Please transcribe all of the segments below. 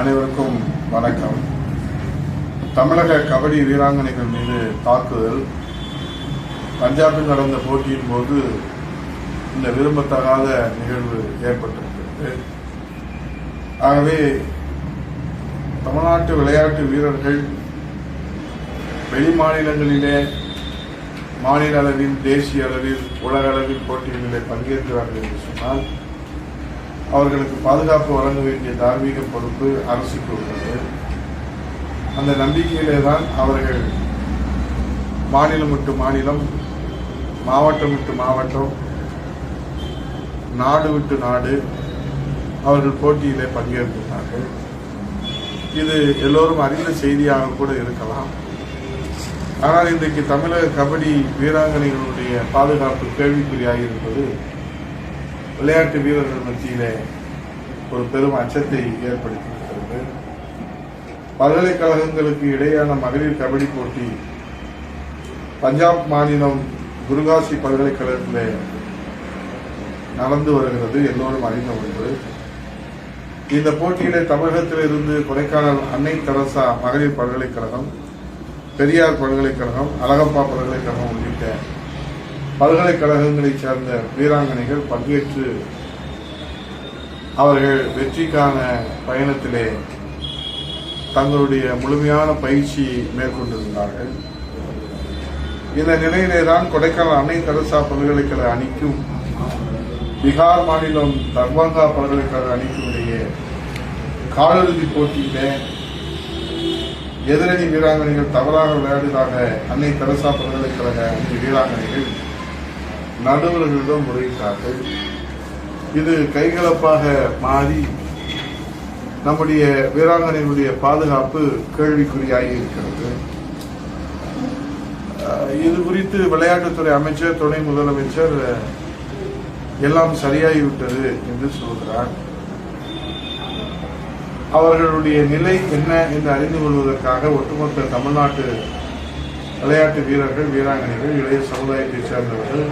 அனைவருக்கும் வணக்கம். தமிழக கபடி வீராங்கனைகள் மீது தாக்குதல். பஞ்சாபில் நடந்த போட்டியின் போது இந்த விரும்பத்தகாத நிகழ்வு ஏற்பட்டிருக்கிறது. ஆகவே தமிழ்நாட்டு விளையாட்டு வீரர்கள் வெளி மாநிலங்களிலே மாநில அளவில் தேசிய அளவில் உலக அளவில் போட்டிகளிலே பங்கேற்கிறார்கள் என்று சொன்னால் அவர்களுக்கு பாதுகாப்பு வழங்க வேண்டிய தார்மீக பொறுப்பு அரசுக்கு உள்ளது. அந்த நம்பிக்கையிலே தான் அவர்கள் மாநிலம் விட்டு மாநிலம் மாவட்டம் விட்டு மாவட்டம் நாடு விட்டு நாடு அவர்கள் போட்டியிலே பங்கேற்கிறார்கள். இது எல்லோரும் அறிந்த செய்தியாக கூட இருக்கலாம். ஆனால் இன்றைக்கு தமிழக கபடி வீராங்கனைகளுடைய பாதுகாப்பு கேள்விக்குறியாக இருப்பது விளையாட்டு வீரர்கள் மத்தியிலே ஒரு பெரும் அச்சத்தை ஏற்படுத்தியிருக்கிறது. பல்கலைக்கழகங்களுக்கு இடையேயான மகளிர் கபடி போட்டி பஞ்சாப் மாநிலம் குருகாசி பல்கலைக்கழகத்திலே நடந்து வருகிறது எல்லோரும் அறிந்த ஒன்று. இந்த போட்டியிலே தமிழகத்திலிருந்து கொடைக்கானல் அன்னை தெரசா மகளிர் பல்கலைக்கழகம் பெரியார் பல்கலைக்கழகம் அழகப்பா பல்கலைக்கழகம் உள்ளிட்ட பல்கலைக்கழகங்களைச் சேர்ந்த வீராங்கனைகள் பங்கேற்று அவர்கள் வெற்றிக்கான பயணத்திலே தங்களுடைய முழுமையான பயிற்சி மேற்கொண்டிருந்தார்கள். இந்த நிலையிலே தான் கொடைக்கானல் அன்னை தெரசா பல்கலைக்கழக அணிக்கும் பீகார் மாநிலம் தர்பங்கா பல்கலைக்கழக அணிக்கும் இடையே காலிறுதிப் போட்டியிலே எதிரணி வீராங்கனைகள் தவறாக விளையாடியதாக அன்னை தெரசா பல்கலைக்கழக அணி வீராங்கனைகள் நடுவர்களிடம் முறையிட்டார்கள் இது கைகலப்பாக மாறி நம்முடைய வீராங்கனைகளுடைய பாதுகாப்பு கேள்விக்குறியாகி இருக்கிறது. இது குறித்து விளையாட்டுத்துறை அமைச்சர் துணை முதலமைச்சர் எல்லாம் சரியாகிவிட்டது என்று சொல்கிறார். அவர்களுடைய நிலை என்ன என்று அறிந்து கொள்வதற்காக ஒட்டுமொத்த தமிழ்நாட்டு விளையாட்டு வீரர்கள் வீராங்கனைகள் இளைய சமுதாயத்தைச் சேர்ந்தவர்கள்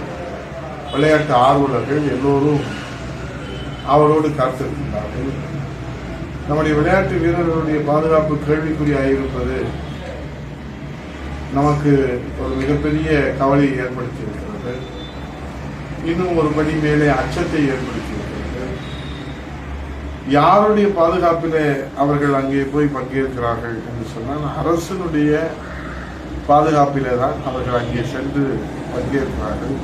விளையாட்டு ஆர்வலர்கள் எல்லோரும் அவரோடு காத்திருக்கின்றார்கள். நம்முடைய விளையாட்டு வீரர்களுடைய பாதுகாப்பு கேள்விக்குறியாயிருப்பது நமக்கு ஒரு மிகப்பெரிய கவலையை ஏற்படுத்தியிருக்கிறது. இன்னும் ஒரு படி மேலே அச்சத்தை ஏற்படுத்தியிருக்கிறது. யாருடைய பாதுகாப்பிலே அவர்கள் அங்கே போய் பங்கேற்கிறார்கள் என்று சொன்னால் அரசனுடைய பாதுகாப்பிலே தான் அவர்கள் அங்கே சென்று பங்கேற்கிறார்கள்.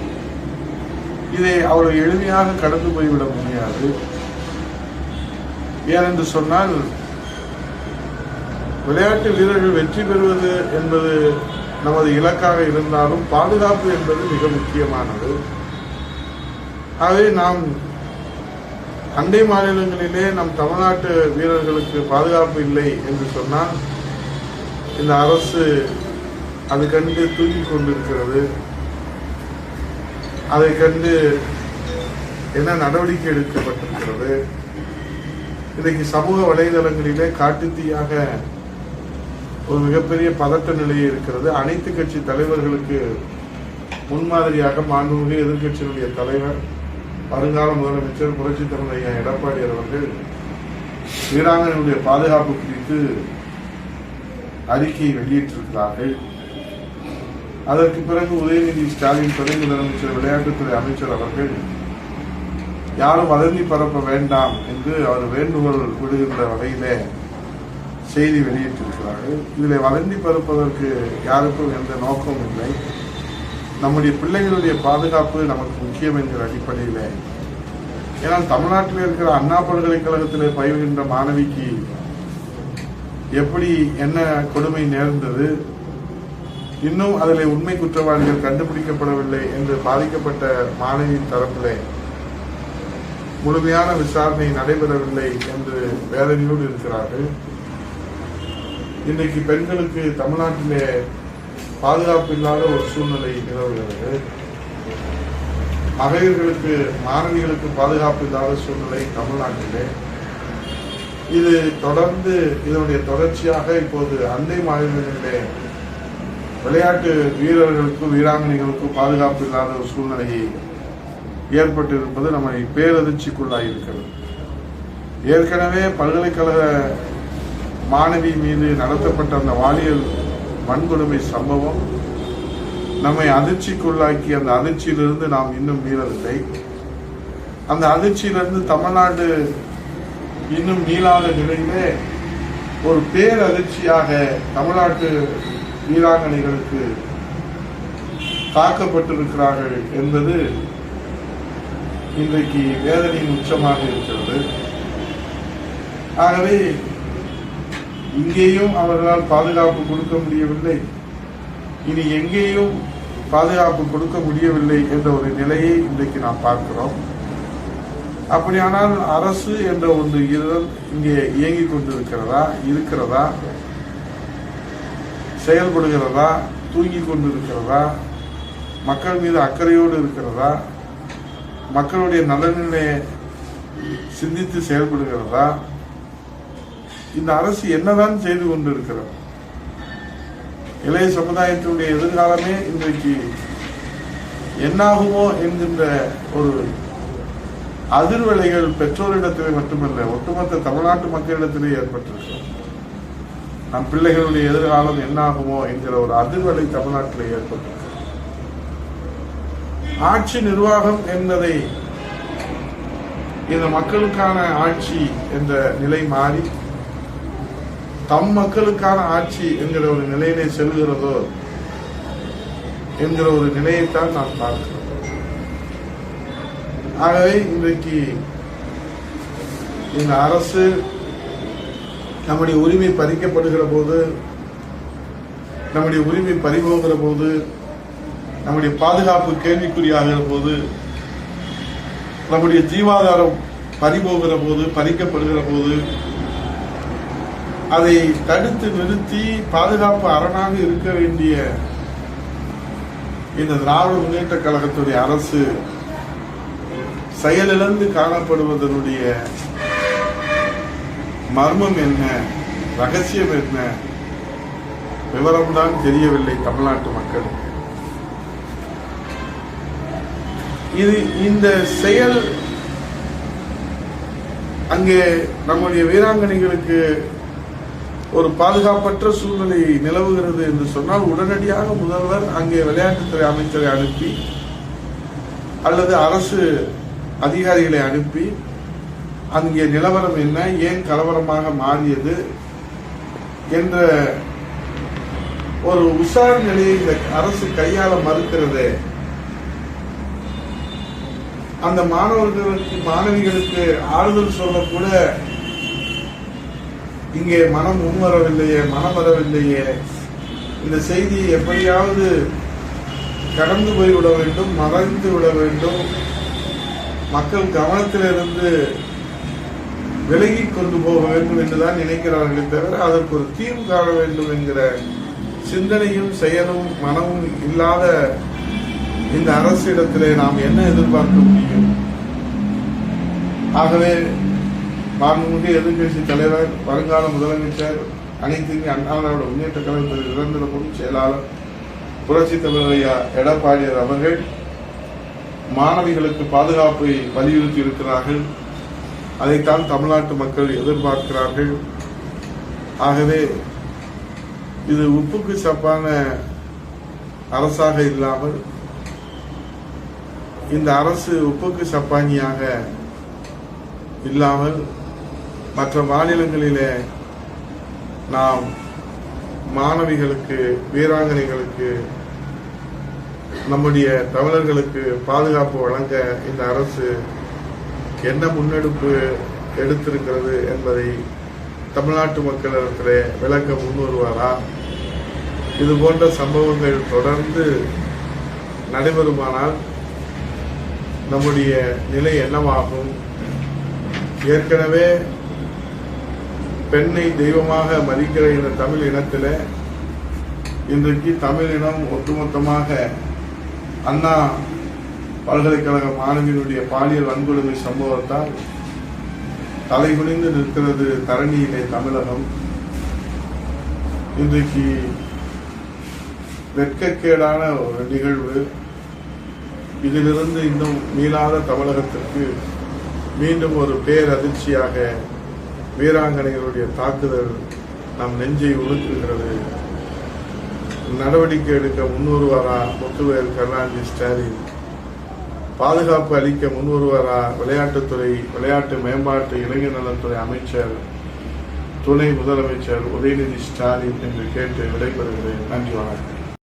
இதை அவ்வளவு எளிமையாக கடந்து போய்விட முடியாது. ஏனென்று சொன்னால் விளையாட்டு வீரர்கள் வெற்றி பெறுவது என்பது நமது இலக்காக இருந்தாலும் பாதுகாப்பு என்பது மிக முக்கியமானது. ஆகவே நாம் அண்டை மாநிலங்களிலே நம் தமிழ்நாட்டு வீரர்களுக்கு பாதுகாப்பு இல்லை என்று சொன்னால் இந்த அரசு அது கண்டு தூக்கி கொண்டிருக்கிறது. அதை கண்டு என்ன நடவடிக்கை எடுக்கப்பட்டிருக்கிறது? இன்றைக்கு சமூக வலைதளங்களிலே காட்டுத்தீயாக ஒரு மிகப்பெரிய பதட்ட நிலையே இருக்கிறது. அனைத்து கட்சி தலைவர்களுக்கு முன்மாதிரியாக மாண்புமிகு எதிர்க்கட்சியினுடைய தலைவர் வருங்கால முதலமைச்சர் புரட்சி தலைவர் எடப்பாடி அவர்கள் வீராங்கனையுடைய பாதுகாப்பு குறித்து அறிக்கையை வெளியிட்டிருக்கிறார்கள். அதற்கு பிறகு உதயநிதி ஸ்டாலின் துணை முதலமைச்சர் விளையாட்டுத்துறை அமைச்சர் அவர்கள் யாரும் வதந்தி பரப்ப வேண்டாம் என்று அவர் வேண்டுகோள் விடுகின்ற வகையிலே செய்தி வெளியிட்டிருக்கிறார்கள். இதில் வதந்தி பரப்பதற்கு யாருக்கும் எந்த நோக்கமும் இல்லை. நம்முடைய பிள்ளைகளுடைய பாதுகாப்பு நமக்கு முக்கியம் என்கிற அடிப்படையில். ஏன்னால் தமிழ்நாட்டில் இருக்கிற அண்ணா பல்கலைக்கழகத்தில் பயில்கின்ற மாணவிக்கு எப்படி என்ன கொடுமை நேர்ந்தது? இன்னும் அதில் உண்மை குற்றவாளிகள் கண்டுபிடிக்கப்படவில்லை என்று பாதிக்கப்பட்ட மாணவியின் தரப்பிலே முழுமையான விசாரணை நடைபெறவில்லை என்று வேதனையோடு இருக்கிறார்கள். இன்றைக்கு பெண்களுக்கு தமிழ்நாட்டிலே பாதுகாப்பு இல்லாத ஒரு சூழ்நிலை நிலவுகிறது. மகளிர்களுக்கு மாணவிகளுக்கு பாதுகாப்பு இல்லாத சூழ்நிலை தமிழ்நாட்டிலே. இது தொடர்ந்து இதனுடைய தொடர்ச்சியாக இப்போது அண்டை மாநிலங்களிலே விளையாட்டு வீரர்களுக்கும் வீராங்கனைகளுக்கும் பாதுகாப்பு இல்லாத ஒரு சூழ்நிலையை ஏற்பட்டிருப்பது நம்மை பேரதிர்ச்சிக்குள்ளாயிருக்கிறது ஏற்கனவே பல்கலைக்கழக மாணவி மீது நடத்தப்பட்ட அந்த பாலியல் வன்கொடுமை சம்பவம் நம்மை அதிர்ச்சிக்குள்ளாக்கி அந்த அதிர்ச்சியிலிருந்து நாம் இன்னும் மீறவில்லை அந்த அதிர்ச்சியிலிருந்து தமிழ்நாடு இன்னும் மீளாத நிலையிலே ஒரு பேரதிர்ச்சியாக தமிழ்நாட்டு வீராங்கனைகளுக்கு தாக்கப்பட்டிருக்கிறார்கள் என்பது இன்றைக்கு வேதனையின் உச்சமாக இருக்கிறது. ஆகவே இங்கேயும் அவர்களால் பாதுகாப்பு கொடுக்க முடியவில்லை. இனி எங்கேயும் பாதுகாப்பு கொடுக்க முடியவில்லை என்ற ஒரு நிலையை இன்றைக்கு நாம் பார்க்கிறோம். அப்படியானால் அரசு என்ற ஒரு இதழ் இங்கே இயங்கிக் கொண்டிருக்கிறதா இருக்கிறதா? செயல்படுகிறதா தூங்கிக் கொண்டிருக்கிறதா மக்கள் மீது அக்கறையோடு இருக்கிறதா மக்களுடைய நலனிலே சிந்தித்து செயல்படுகிறதா இந்த அரசு என்னதான் செய்து கொண்டிருக்கிறது? இளைய சமுதாயத்தினுடைய எதிர்காலமே இன்றைக்கு என்னாகுமோ என்கின்ற ஒரு அதிர்வலைகள் பெற்றோரிடத்திலே மட்டுமல்ல ஒட்டுமொத்த தமிழ்நாட்டு மக்களிடத்திலே ஏற்பட்டிருக்கிறது. நம் பிள்ளைகளுடைய எதிர்காலம் என்னாகுமோ என்கிற ஒரு அதிர்வலை தமிழ்நாட்டில் ஏற்பட்டது ஆட்சி நிர்வாகம் என்பதை இந்த மக்களுக்கான ஆட்சி என்ற நிலை மாறி தம் மக்களுக்கான ஆட்சி என்கிற ஒரு நிலையிலே செல்கிறதோ என்கிற ஒரு நிலையைத்தான் நாம் பார்க்கிறோம். ஆகவே இன்றைக்கு இந்த அரசு நம்முடைய உரிமை பறிக்கப்படுகிற போது நம்முடைய உரிமை பறிபோகிற போது நம்முடைய பாதுகாப்பு கேள்விக்குறியாகிற போது நம்முடைய ஜீவாதாரம் பறிபோகிற போது பறிக்கப்படுகிற போது அதை தடுத்து நிறுத்தி பாதுகாப்பு அரணாக இருக்க வேண்டிய இந்த திராவிட முன்னேற்ற கழகத்துடைய அரசு செயலிழந்து காணப்படுவதனுடைய மர்மம் என்ன? ரகசியம் என்ன? விவரம்தான் தெரியவில்லை தமிழ்நாட்டு மக்களுக்கு இது இந்த செயல் அங்கே நம்முடைய வீராங்கனைகளுக்கு ஒரு பாதுகாப்பற்ற சூழ்நிலை நிலவுகிறது என்று சொன்னால் உடனடியாக முதல்வர் அங்கே விளையாட்டுத்துறை அமைச்சரை அனுப்பி அல்லது அரசு அதிகாரிகளை அனுப்பி அங்கே நிலவரம் என்ன? ஏன் கலவரமாக மாறியது? என்ற ஒரு உஷார் நிலையை இந்த அரசு கையாள மறுக்கிறது. அந்த மாணவர்களுக்கு மாணவிகளுக்கு ஆறுதல் சொல்லக்கூட இங்கே மனம் முன்வரவில்லையே மனம் வரவில்லையே. இந்த செய்தி எப்படியாவது கடந்து போய்விட வேண்டும் மறைந்து விட வேண்டும். மக்கள் கவனத்திலிருந்து விலகி கொண்டு போக வேண்டும் என்றுதான் நினைக்கிறார்களே தவிர அதற்கு ஒரு தீர்வு காண வேண்டும் என்கிற சிந்தனையும் செயலும் மனமும் இல்லாத இந்த அரசிடத்திலே நாம் என்ன எதிர்பார்க்க முடியும்? ஆகவே மாண்புமிகு எதிர்கட்சி தலைவர் வருங்கால முதலமைச்சர் அனைத்து இந்திய முன்னேற்ற கழகத்தில் நிரந்தர பொருள் செயலாளர் புரட்சி தலைவர் எடப்பாடியார் அவர்கள் மாணவிகளுக்கு பாதுகாப்பை வலியுறுத்தி இருக்கிறார்கள். அதைத்தான் தமிழ்நாட்டு மக்கள் எதிர்பார்க்கிறார்கள். ஆகவே இது உப்புக்கு சப்பான அரசாக இல்லாமல் இந்த அரசு உப்புக்கு சப்பானியாக இல்லாமல் மற்ற மாநிலங்களிலே நாம் மாணவிகளுக்கு வீராங்கனைகளுக்கு நம்முடைய தமிழர்களுக்கு பாதுகாப்பு வழங்க இந்த அரசு என்ன முன்னெடுப்பு எடுத்திருக்கிறது என்பதை தமிழ்நாட்டு மக்களிடத்திலே விளக்க முன்வருவாரா? இது போன்ற சம்பவங்கள் தொடர்ந்து நடைபெறுமானால் நம்முடைய நிலை என்னவாகும்? ஏற்கனவே பெண்ணை தெய்வமாக மதிக்கிற இந்த தமிழ் இனத்தில் இன்றைக்கு தமிழ் இனம் ஒட்டுமொத்தமாக அண்ணா பல்கலைக்கழக மாணவியினுடைய பாலியல் வன்கொடுமை சம்பவத்தால் தலைகுனிந்து நிற்கிறது தரணியிலே தமிழகம். இன்றைக்கு வெட்கக்கேடான ஒரு நிகழ்வு. இதிலிருந்து இன்னும் மீளாத தமிழகத்திற்கு மீண்டும் ஒரு பேரதிர்ச்சியாக வீராங்கனைகளுடைய தாக்குதல் நம் நெஞ்சை உழுக்குகிறது நடவடிக்கை எடுக்க முன்வருவாரா முத்துவேல் கருணாநிதி ஸ்டாலின் பாதுகாப்பு அளிக்க முன்வருவாரா விளையாட்டுத்துறை விளையாட்டு மேம்பாட்டு இளைஞர் நலத்துறை அமைச்சர் துணை முதலமைச்சர் உதயநிதி ஸ்டாலின் என்று கேட்டு விடைபெறுகிறேன். நன்றி வணக்கம்.